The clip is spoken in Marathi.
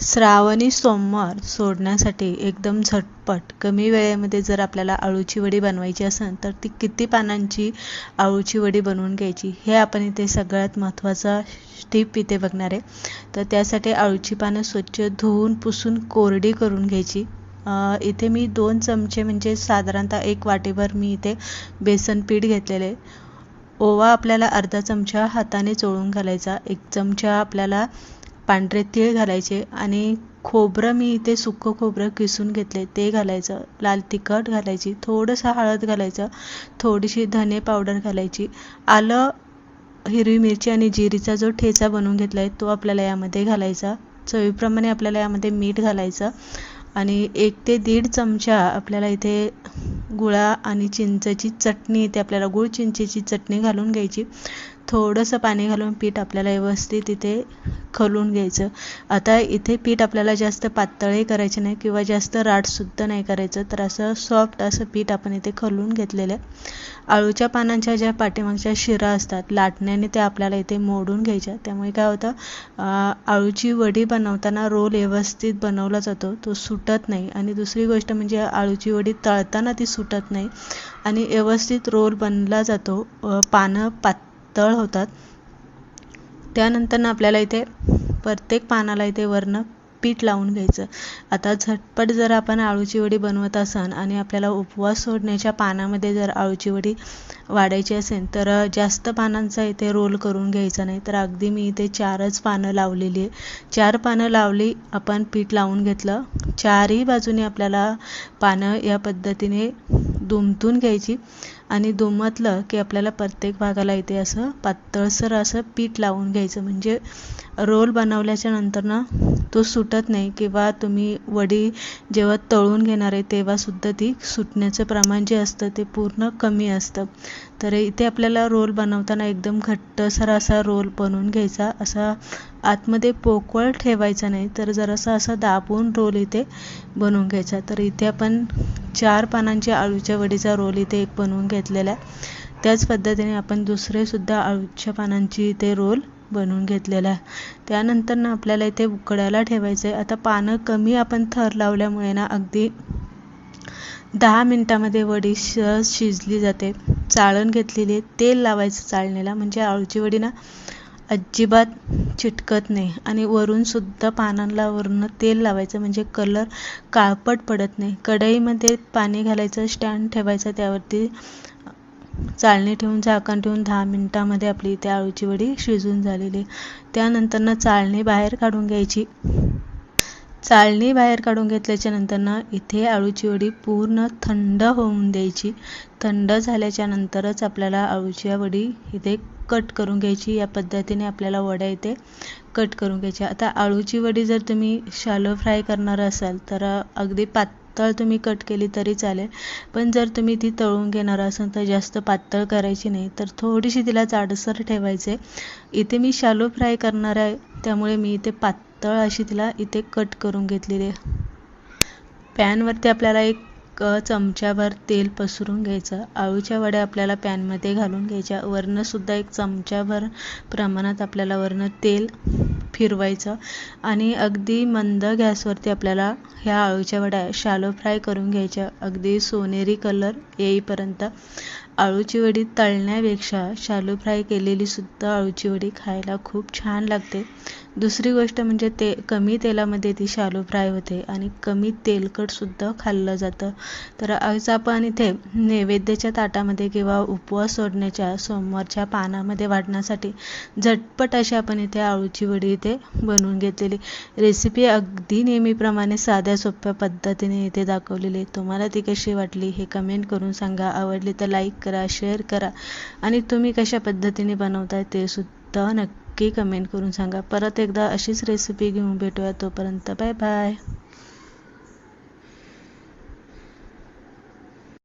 श्रावणी सोमवार सोडण्यासाठी एकदम झटपट कमी वेळेमध्ये जर आपल्याला अळूची वडी बनवायची असेल तर ती किती पानांची अळूची वडी बनवून घ्यायची हे आपण इथे सगळ्यात महत्त्वाचा टिप इथे बघणार आहे. तर त्यासाठी अळूची पानं स्वच्छ धुवून पुसून कोरडी करून घ्यायची. इथे मी दोन चमचे म्हणजे साधारणतः एक वाटीभर मी इथे बेसन पीठ घेतलेले. ओवा आपल्याला अर्धा चमचा हाताने चोळून घालायचा एक चमचा आपल्याला पांढरे तीळ घालायचे आणि खोबरं मी इथे सुकं खोबरं किसून घेतले. ते घालायचं. लाल तिखट घालायची. थोडंसं हळद घालायचं. थोडीशी धने पावडर घालायची. आलं हिरवी मिरची आणि जिरीचा जो ठेचा बनवून घेतला आहे तो आपल्याला यामध्ये घालायचा. चवीप्रमाणे आपल्याला यामध्ये मीठ घालायचं. आणि एक ते दीड चमचा आपल्याला इथे गुळा आणि चिंचेची चटणी इथे आपल्याला गुळ चिंचेची चटणी घालून घ्यायची. थोडंसं पाणी घालून पीठ आपल्याला व्यवस्थित इथे खलून घ्यायचं. आता इथे पीठ आपल्याला जास्त पातळही करायचे नाही किंवा जास्त राटसुद्धा नाही करायचं. तर असं सॉफ्ट असं पीठ आपण इथे खलून घेतलेलं आहे. आळूच्या पानांच्या ज्या पाठीमागच्या शिरा असतात लाटण्याने त्या आपल्याला इथे मोडून घ्यायच्या. त्यामुळे काय होतं आळूची वडी बनवताना रोल व्यवस्थित बनवला जातो तो सुटत नाही. आणि दुसरी गोष्ट म्हणजे आळूची वडी तळताना ती सुटत नाही. आणि व्यवस्थित रोल बनला जातो पानं पात तळ होतात. त्यानंतर आपल्याला इथे प्रत्येक पानाला इथे वरनं पीठ लावून घ्यायचं. आता झटपट जर आपण आळूची वडी बनवत असाल आणि आपल्याला उपवास सोडण्याच्या पानामध्ये जर आळूची वडी वाढायची असेल तर जास्त पानांचा इथे रोल करून घ्यायचा नाही. तर अगदी मी इथे चारच पानं लावलेली आहे. चार पानं लावली आपण पीठ लावून घेतलं. चारही बाजूने आपल्याला पानं या पद्धतीने दुमतून घ्यायची आणि दुमतलं की आपल्याला प्रत्येक भागाला इथे असं पातळसर असं पीठ लावून घ्यायचं. म्हणजे रोल बनवल्याच्या नंतर ना तो सुटत नाही किंवा तुम्ही वडी जेव्हा तळून घेणार आहे तेव्हासुद्धा ती सुटण्याचं प्रमाण जे असतं ते पूर्ण कमी असतं. तर इथे आपल्याला रोल बनवताना एकदम घट्टसर असा रोल बनवून घ्यायचा. असा आतमध्ये पोकळ ठेवायचा नाही तर जरासा असा दाबून रोल इथे बनवून घ्यायचा. तर इथे आपण चार पानांच्या आळूच्या वडीचा रोल इथे एक बनवून घेतलेला आहे. त्याच पद्धतीने आपण दुसरेसुद्धा आळूच्या पानांची इथे रोल बनवून घेतलेला आहे. त्यानंतर ना आपल्याला इथे उकडायला ठेवायचं आहे आता पानं कमी आपण थर लावल्यामुळे ना अगदी दहा मिनटामध्ये वडी सहज शिजली जाते. चाळण घेतलेली तेल लावायचं चाळणीला. म्हणजे आळूची वडी ना अजिबात चिटकत नाही. आणि वरूनसुद्धा पानांना वरून तेल लावायचं म्हणजे कलर काळपट पडत नाही. कढईमध्ये पाणी घालायचं स्टँड ठेवायचं त्यावरती चाळणी ठेवून झाकण ठेवून दहा मिनटामध्ये आपली इथे आळूची वडी शिजून झालेली. त्यानंतरनं चाळणी बाहेर काढून घ्यायची. चाळणी बाहेर काढून घेतल्याच्या नंतर ना इथे आळूची वडी पूर्ण थंड होऊन द्यायची. थंड झाल्याच्या नंतरच आपल्याला आळूची वडी इथे कट करून घ्यायची. या पद्धतीने आपल्याला वड्या इथे कट करून घ्यायच्या. आता आळूची वडी जर तुम्ही शालो फ्राय करणार असाल तर अगदी पातळ तुम्ही कट केली तरी चालेल. पण जर तुम्ही ती तळून घेणार असाल तर जास्त पातळ करायची नाही. तर थोडीशी तिला जाडसर ठेवायचे. इथे मी शालो फ्राय करणार आहे त्यामुळे मी इथे पातळ अशी तिला इथे कट करून घेतलेली. आहे पॅनवरती आपल्याला एक चमच्याभर तेल पसरून घ्यायचं. आळूच्या वड्या आपल्याला पॅनमध्ये घालून घ्यायच्या. वरनंसुद्धा एक चमच्याभर प्रमाणात आपल्याला वरनं तेल फिरवायचं. आणि अगदी मंद गॅसवरती आपल्याला ह्या आळूच्या वड्या शालो फ्राय करून घ्यायच्या. अगदी सोनेरी कलर येईपर्यंत. आळूची वडी तळण्यापेक्षा शालो फ्राय केलेली सुद्धा आळूची वडी खायला खूप छान लागते. दुसरी गोष्ट म्हणजे ते कमी तेलामध्ये ती शालो फ्राय होते आणि कमी तेलकटसुद्धा खाल्लं जातं. तर आज आपण इथे नैवेद्याच्या ताटामध्ये किंवा उपवास सोडण्याच्या सोमवारच्या पानामध्ये वाढण्यासाठी झटपट अशी आपण इथे आळूची वडी इथे बनवून घेतलेली. रेसिपी अगदी नेहमीप्रमाणे साध्या सोप्या पद्धतीने इथे दाखवलेली तुम्हाला ती कशी वाटली हे कमेंट करून सांगा. आवडली तर लाईक करा शेअर करा आणि तुम्ही कशा पद्धतीने बनवताय ते सुद्धा तर नक्की कमेंट करून सांगा. परत एकदा अशीच रेसिपी घेऊन भेटूया तोपर्यंत. Bye bye